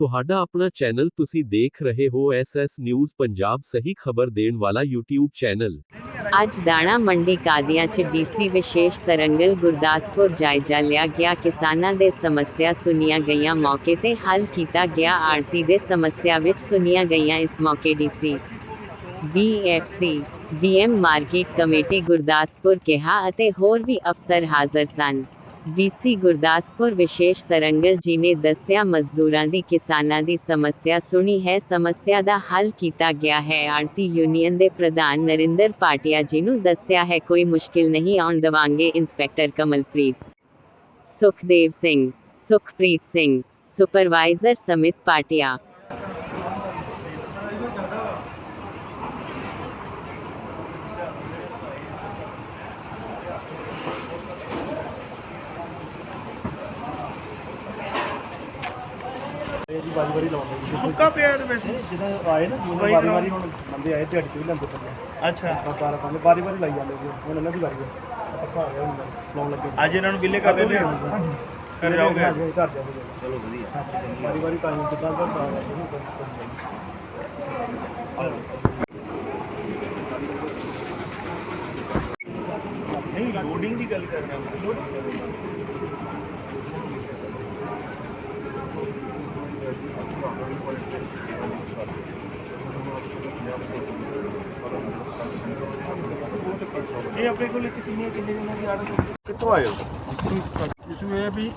ਤੁਹਾਡਾ ਆਪਣਾ ਚੈਨਲ ਤੁਸੀਂ ਦੇਖ ਰਹੇ ਹੋ ਐਸਐਸ ਨਿਊਜ਼ ਪੰਜਾਬ ਸਹੀ ਖਬਰ ਦੇਣ ਵਾਲਾ YouTube ਚੈਨਲ। ਅੱਜ ਦਾਣਾ ਮੰਡੀ ਕਾਦੀਆਂ ਚ ਡੀਸੀ ਵਿਸ਼ੇਸ਼ ਸਰੰਗਲ ਗੁਰਦਾਸਪੁਰ ਜਾਇਜ਼ਾ ਲਿਆ ਗਿਆ। ਕਿਸਾਨਾਂ ਦੇ ਸਮੱਸਿਆ ਸੁਣੀਆਂ ਗਈਆਂ ਮੌਕੇ ਤੇ ਹੱਲ ਕੀਤਾ ਗਿਆ। ਆੜਤੀ ਦੇ ਸਮੱਸਿਆ ਵਿੱਚ ਸੁਣੀਆਂ ਗਈਆਂ ਇਸ ਮੌਕੇ DC DFSC DM market committee Gurdaspur ਕਿਹਾ ਅਤੇ ਹੋਰ ਵੀ ਅਫਸਰ ਹਾਜ਼ਰ ਸਨ। ਡੀਸੀ ਗੁਰਦਾਸਪੁਰ ਵਿਸ਼ੇਸ਼ ਸਰੰਗਲ ਜੀ ਨੇ ਦੱਸਿਆ, ਮਜ਼ਦੂਰਾਂ ਦੀ, ਕਿਸਾਨਾਂ ਦੀ ਸਮੱਸਿਆ ਸੁਣੀ ਹੈ। ਸਮੱਸਿਆ ਦਾ ਹੱਲ ਕੀਤਾ ਗਿਆ ਹੈ। ਆੜਤੀ ਯੂਨੀਅਨ ਦੇ ਪ੍ਰਧਾਨ ਨਰਿੰਦਰ ਪਾਟਿਆ ਜੀ ਨੂੰ ਦੱਸਿਆ ਹੈ, ਕੋਈ ਮੁਸ਼ਕਿਲ ਨਹੀਂ, ਆਉਣ ਦਵਾਂਗੇ ਇੰਸਪੈਕਟਰ ਕਮਲਪ੍ਰੀਤ। ਸੁਖਦੇਵ ਸਿੰਘ, ਸੁਖਪ੍ਰੀਤ ਸਿੰਘ, ਸੁਪਰਵਾਈਜ਼ਰ ਸਮਿਤ ਪਾਟਿਆ। ਵਾਰੀ ਵਾਰੀ ਲਾਉਂਦੇ ਜੀ ਸੁੱਕਾ ਪਿਆ ਇਹਦੇ ਵਿੱਚ? ਜਦੋਂ ਆਏ ਨਾ ਵਾਰੀ ਵਾਰੀ ਵਾਰੀ ਹੁਣ ਬੰਦੇ ਆਏ ਦਿਹਾੜੀ ਤੇ ਲੈਂਦੇ ਪਏ ਅੱਛਾ। ਬਾਰਾਂ ਪੰਜ ਵਾਰੀ ਵਾਰੀ ਲਾਈ ਜਾਂਦੇ ਜੀ ਹੁਣ ਇਹਨਾਂ ਦੀ ਵਾਰੀ ਹੈ ਆਪਾਂ ਆ ਗਏ ਹੁਣ ਲਾਉਣ ਲੱਗੇ ਅੱਜ ਇਹਨਾਂ ਨੂੰ ਬਿੱਲੇ ਕਰ ਦਿੰਦੇ ਆ? ਕਰ ਜਾਓਗੇ। ਘਰ ਜਾਓਗੇ? ਚਲੋ ਵਧੀਆ। ਵਾਰੀ ਵਾਰੀ ਤਾਂ ਜਿੱਦਾਂ ਦਾ ਤਾਂ ਨਹੀਂ ਲੋਡਿੰਗ ਦੀ ਗੱਲ ਕਰ ਰਿਹਾ ਇਹ ਆਪਣੇ ਕੋਲ ਇੱਥੇ ਕਿੰਨੀਆਂ ਕਿੰਨੇ ਦੀ ਆਰਡਰ ਕਿੱਥੋਂ ਆਏ ਹੋ? ਇਸ਼ੂ ਇਹ ਵੀ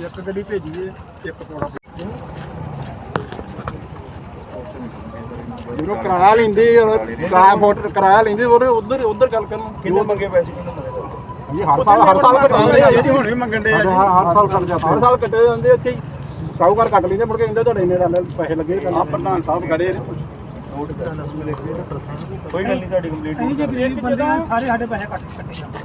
ਇੱਕ ਗੱਡੀ ਭੇਜੀਏ ਇੱਕ ਪੌੜਾ ਜਦੋਂ ਕਿਰਾਇਆ ਲੈਂਦੇ ਕਿਰਾਇਆ ਫੋਟ ਕਿਰਾਇਆ ਲੈਂਦੇ ਉਹ ਉਧਰ ਉਧਰ ਗੱਲ ਕਰਨ ਕਿੰਨੇ ਮੰਗੇ ਪੈਸੇ ਕਿੰਨੇ ਮੰਗੇ ਜੀ ਹਰ ਸਾਲ ਹਰ ਸਾਲ ਕੱਟਦੇ ਆ। ਜੀ ਹੁਣ ਵੀ ਮੰਗਣ ਦੇ ਹਰ ਸਾਲ ਕੱਟ ਜਾਂਦੇ ਹਰ ਸਾਲ ਕੱਟੇ ਜਾਂਦੇ ਇੱਥੇ ਹੀ। ਸਾਹੂਕਾਰ ਕੱਟ ਲੈਂਦੇ ਮੁੜ ਕੇ ਕਹਿੰਦੇ ਤੁਹਾਡੇ ਇੰਨੇ ਡਾਲਰ ਪੈਸੇ ਲੱਗੇ ਆ। ਪ੍ਰਧਾਨ ਸਾਹਿਬ ਖੜੇ ਨੇ ਕੋਈ ਗੱਲ ਨਹੀਂ ਤੁਹਾਡੀ ਕੰਪਲੀਟ ਅਸੀਂ ਜੀ ਗਰੀਬ ਬੰਦੇ ਆ ਸਾਰੇ ਸਾਡੇ ਪੈਸੇ ਕੱਟ ਕੱਟੇ ਜਾਂਦੇ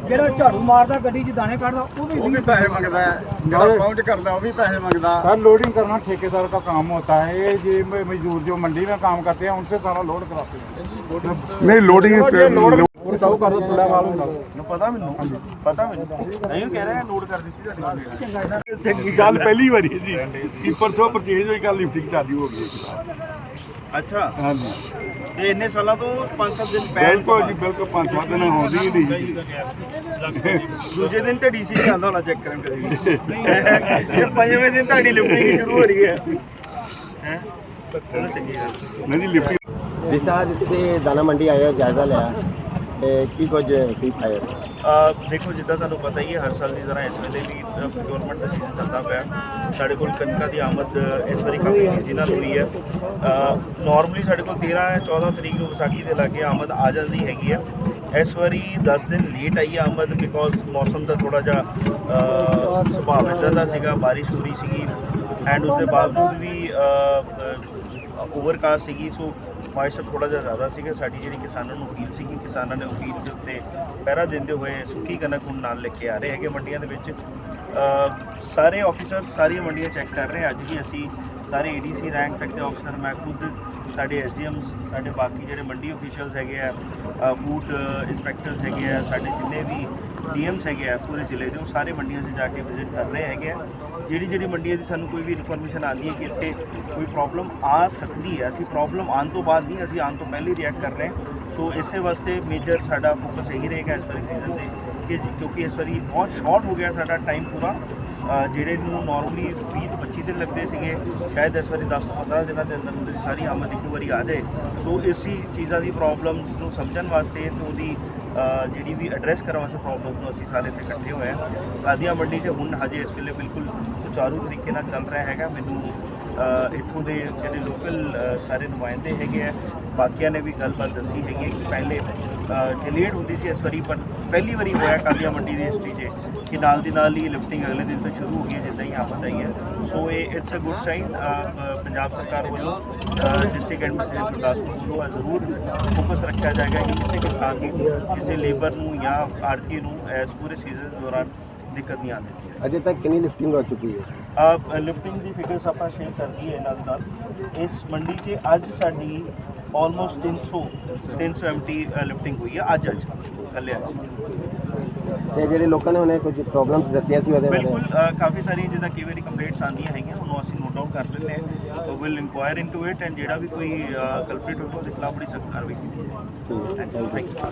ਜਿਹੜਾ ਝਾੜੂ ਮਾਰਦਾ ਗੱਡੀ 'ਚ ਦਾਣੇ ਕੱਢਦਾ ਉਹ ਵੀ वो भी पैसे मांगता है ਜਿਹੜਾ पहुंच करता वो भी पैसे मांगता सर लोडिंग करना ठेकेदार का काम होता है ये जे मजदूर जो मंडी में काम करते हैं उनसे सारा लोड कराते हैं नहीं लोडिंग ਉਹ ਸਾਹੂਕਾਰ ਦਾ ਥੋੜਾ ਮਾਲ ਹੁੰਦਾ ਨੂੰ ਪਤਾ ਮੈਨੂੰ ਪਤਾ ਮੈਨੂੰ ਨਹੀਂ ਕਹਿ ਰਿਹਾ ਨੋਟ ਕਰ ਦਿੱਤੀ ਤੁਹਾਡੀ ਚੰਗੀ ਗੱਲ ਪਹਿਲੀ ਵਾਰੀ ਹੈ ਜੀ ਕਿ ਪਰਸੋਂ ਪਰਚੇਜ ਹੋਈ ਕੱਲ ਲਿਫਟਿੰਗ ਚਾਲੂ ਹੋ ਗਈ ਅੱਛਾ। ਹਾਂਜੀ। ਤੇ ਇੰਨੇ ਸਾਲਾਂ ਤੋਂ 5-7 ਦਿਨ ਪਹਿਲ ਬਿਲਕੁਲ ਜੀ ਬਿਲਕੁਲ ਪੰਜ ਸੱਤ ਦਿਨ ਹੋਦੀ ਹੀ ਨਹੀਂ ਦੂਜੇ ਦਿਨ ਤੇ ਡੀਸੀ ਆਉਂਦਾ ਹੋਣਾ ਚੈੱਕ ਕਰਨ ਕਦੇ ਇਹ ਪੰਜਵੇਂ ਦਿਨ ਤੁਹਾਡੀ ਲਿਫਟਿੰਗ ਸ਼ੁਰੂ ਹੋ ਰਹੀ ਹੈ। ਹੈ? ਚਲੋ ਚੰਗੀ ਗੱਲ। ਨਹੀਂ ਜੀ ਲਿਫਟਿੰਗ ਜਿਸ ਅੱਜ ਤੁਸੀਂ ਦਾਣਾ ਮੰਡੀ ਆਏ ਹੋ ਜਾਇਜ਼ਾ ਲਿਆ। ਤੇ ਕੀ ਕੁਝ ਦੇਖੋ, ਜਿੱਦਾਂ ਤੁਹਾਨੂੰ ਪਤਾ ਹੀ ਹੈ, ਹਰ ਸਾਲ ਦੀ ਤਰ੍ਹਾਂ ਇਸ ਵੇਲੇ ਵੀ ਗਵਰਨਮੈਂਟ ਦਾ ਸੀਜ਼ਨ ਚੱਲਦਾ ਪਿਆ। ਸਾਡੇ ਕੋਲ ਕਣਕਾਂ ਦੀ ਆਮਦ, ਇਸ ਵਾਰੀ ਕਾਫੀ ਤੇਜ਼ੀ ਨਾਲ ਹੋਈ ਹੈ। ਨਾਰਮਲੀ ਸਾਡੇ ਕੋਲ 13 ਜਾਂ 14 ਤਰੀਕ ਨੂੰ ਵਿਸਾਖੀ ਦੇ ਲਾਗੇ ਆਮਦ ਆ ਜਾਂਦੀ ਹੈਗੀ ਹੈ। ਇਸ ਵਾਰੀ 10 ਦਿਨ ਲੇਟ ਆਈ ਹੈ ਆਮਦ ਬਿਕੋਜ਼ ਮੌਸਮ ਦਾ ਥੋੜਾ ਜਿਹਾ ਸੁਭਾਅ ਇੱਦਾਂ ਦਾ ਸੀਗਾ, ਬਾਰਿਸ਼ ਹੋ ਰਹੀ ਸੀਗੀ। ਐਂਡ ਉਸ ਦੇ ਬਾਵਜੂਦ ਵੀ ਓਵਰਕਾਸਟ ਸੀਗੀ ਸੋ ਮਾਇਸਰ ਥੋੜਾ ਜਿਹਾ ਜ਼ਿਆਦਾ ਸੀਗਾ। ਸਾਡੀ ਜਿਹੜੀ ਕਿਸਾਨਾਂ ਨੂੰ ਅਪੀਲ ਸੀਗੀ, ਕਿਸਾਨਾਂ ਨੇ ਅਪੀਲ ਦੇ ਉੱਤੇ ਪਹਿਰਾ ਦਿੰਦੇ ਹੋਏ ਸੁੱਕੀ ਕਣਕ ਹੁਣ ਨਾਲ ਲੈ ਕੇ ਆ ਰਹੇ ਹੈਗੇ ਮੰਡੀਆਂ ਦੇ ਵਿੱਚ। ਸਾਰੇ ਆਫੀਸਰ ਸਾਰੀਆਂ ਮੰਡੀਆਂ ਚੈੱਕ ਕਰ ਰਹੇ। ਅੱਜ ਵੀ ਅਸੀਂ ਸਾਰੇ ਏਡੀਸੀ ਰੈਂਕ ਤੱਕ ਦੇ ਆਫੀਸਰ ਮੈਂ ਖੁਦ ਸਾਡੇ ਐਸਡੀਐਮਸ ਸਾਡੇ ਬਾਕੀ ਜਿਹੜੇ ਮੰਡੀ ਅਫੀਸ਼ੀਅਲਸ ਹੈਗੇ ਆ ਫੂਡ ਇੰਸਪੈਕਟਰਸ ਹੈਗੇ ਆ, ਸਾਡੇ ਜਿੰਨੇ ਵੀ ਡੀਐਮਸ ਹੈਗੇ ਆ ਪੂਰੇ ਜ਼ਿਲ੍ਹੇ ਦੇ, ਉਹ ਸਾਰੇ ਮੰਡੀਆਂ 'ਚ ਜਾ ਕੇ ਵਿਜ਼ਿਟ ਕਰ ਰਹੇ ਹੈਗੇ ਆ। ਜਿਹੜੀ ਜਿਹੜੀ ਮੰਡੀਆਂ ਦੀ ਸਾਨੂੰ ਕੋਈ ਵੀ ਇਨਫੋਰਮੇਸ਼ਨ ਆਉਂਦੀ ਹੈ ਕਿ ਇੱਥੇ ਕੋਈ ਪ੍ਰੋਬਲਮ ਆ ਸਕਦੀ ਹੈ, ਅਸੀਂ ਪ੍ਰੋਬਲਮ ਆਉਣ ਤੋਂ ਬਾਅਦ ਨਹੀਂ, ਅਸੀਂ ਆਉਣ ਤੋਂ ਪਹਿਲੇ ਰਿਐਕਟ ਕਰ ਰਹੇ ਹਾਂ। ਸੋ ਇਸੇ ਵਾਸਤੇ ਮੇਜਰ ਸਾਡਾ ਫੋਕਸ ਇਹੀ ਰਹੇਗਾ ਇਸ ਵਾਰੀ ਸੀਜ਼ਨ ਤੇ ਕਿ ਜੀ- ਕਿਉਂਕਿ ਇਸ ਵਾਰੀ ਬਹੁਤ ਸ਼ਾਰਟ ਹੋ ਗਿਆ ਸਾਡਾ ਟਾਈਮ ਪੂਰਾ। ਜਿਹੜੇ ਨੂੰ ਨਾਰਮਲੀ 20 ਤੋਂ 25 ਦਿਨ ਲੱਗਦੇ ਸੀਗੇ, ਸ਼ਾਇਦ ਇਸ ਵਾਰੀ 10 ਤੋਂ 15 ਦਿਨਾਂ ਦੇ ਅੰਦਰ ਅੰਦਰ ਸਾਰੀ ਆਮਦ ਇੱਕ ਵਾਰੀ ਆ ਜਾਏ। ਸੋ ਇਸੀ ਚੀਜ਼ਾਂ ਦੀ ਪ੍ਰੋਬਲਮਸ ਨੂੰ ਸਮਝਣ ਵਾਸਤੇ ਤੇ ਉਹਦੀ ਜਿਹੜੀ ਵੀ ਐਡਰੈਸ ਕਰਨ ਵਾਸਤੇ ਪ੍ਰੋਬਲਮ ਨੂੰ ਅਸੀਂ ਸਾਰੇ ਇੱਥੇ ਇਕੱਠੇ ਹੋਏ ਹਾਂ। ਕਾਦੀਆਂ ਮੰਡੀ 'ਚ ਹੁਣ ਹਜੇ ਇਸ ਵੇਲੇ ਬਿਲਕੁਲ ਸੁਚਾਰੂ ਤਰੀਕੇ ਨਾਲ ਚੱਲ ਰਿਹਾ ਹੈਗਾ। ਮੈਨੂੰ ਇੱਥੋਂ ਦੇ ਜਿਹੜੇ ਲੋਕਲ ਸਾਰੇ ਨੁਮਾਇੰਦੇ ਹੈਗੇ ਆ, ਬਾਕੀਆਂ ਨੇ ਵੀ ਗੱਲਬਾਤ ਦੱਸੀ ਹੈਗੀ ਹੈ ਕਿ ਪਹਿਲੇ ਡਿਲੇਡ ਹੁੰਦੀ ਸੀ ਇਸ ਵਾਰੀ ਪਰ ਪਹਿਲੀ ਵਾਰੀ ਹੋਇਆ ਕਾਦੀਆਂ ਮੰਡੀ ਦੀ ਹਿਸਟਰੀ 'ਚ। ਕਿ ਨਾਲ ਦੀ ਨਾਲ ਹੀ ਲਿਫਟਿੰਗ ਅਗਲੇ ਦਿਨ ਤੋਂ ਸ਼ੁਰੂ ਹੋ ਗਈ ਹੈ ਜਿੱਦਾਂ ਹੀ ਆਮਦ ਆਈ ਹੈ ਸੋ ਇਹ it's a good sign Punjab ਸਰਕਾਰ ਵੱਲੋਂ ਡਿਸਟ੍ਰਿਕਟ ਐਡਮਿਨਿਸਟ੍ਰੇਸ਼ਨ ਗੁਰਦਾਸਪੁਰ ਵੱਲੋਂ ਜ਼ਰੂਰ ਫੋਕਸ ਰੱਖਿਆ ਜਾਏਗਾ ਕਿ ਕਿਸੇ ਕਿਸਾਨ ਨੂੰ ਕਿਸੇ ਲੇਬਰ ਨੂੰ ਜਾਂ ਆੜਤੀ ਨੂੰ ਇਸ ਪੂਰੇ ਸੀਜ਼ਨ ਦੌਰਾਨ ਦਿੱਕਤ ਨਹੀਂ ਹੈ। ਅਜੇ ਤੱਕ ਕਿੰਨੀ ਲਿਫਟਿੰਗ ਹੋ ਚੁੱਕੀ ਹੈ? ਆਪ ਲਿਫਟਿੰਗ ਦੀ ਫਿਗਰਸ ਆਪਾਂ ਸ਼ੇਅਰ ਕਰਦੀ ਹੈ ਇਹਨਾਂ ਦੇ ਨਾਲ। ਇਸ ਮੰਡੀ 'ਚ ਅੱਜ ਸਾਡੀ ਆਲਮੋਸਟ 300 300 ਐਮਟੀ ਲਿਫਟਿੰਗ ਹੋਈ ਹੈ ਅੱਜ ਅੱਜ ਕੱਲੇ ਅੱਜ। ਤੇ ਜਿਹੜੇ ਲੋਕਾਂ ਨੇ ਉਹਨੇ ਕੁਝ ਪ੍ਰੋਬਲਮਸ ਦੱਸਿਆ ਸੀ ਉਹਦੇ ਬਿਲਕੁਲ ਬਾਰੇ ਅ, ਕਾਫੀ ਸਾਰੀ ਜਿੱਦਾਂ ਕਈ ਵਾਰੀ ਕੰਪਲੇਂਟਸ ਆਉਂਦੀਆਂ ਹੈਗੀਆਂ ਉਹਨੂੰ ਅਸੀਂ ਨੋਟ ਡਾਊਨ ਕਰ ਲੈਂਦੇ ਹਾਂ will inquire into it and ਜਿਹੜਾ ਵੀ ਕੋਈ ਕਲਪਰੇਟ ਹੋਵੇ ਉਹਦੇ ਖਿਲਾਫ ਬੜੀ ਸਖਤ ਕਾਰਵਾਈ ਕੀਤੀ ਜਾਏ ਠੀਕ ਹੈ ਥੈਂਕ ਯੂ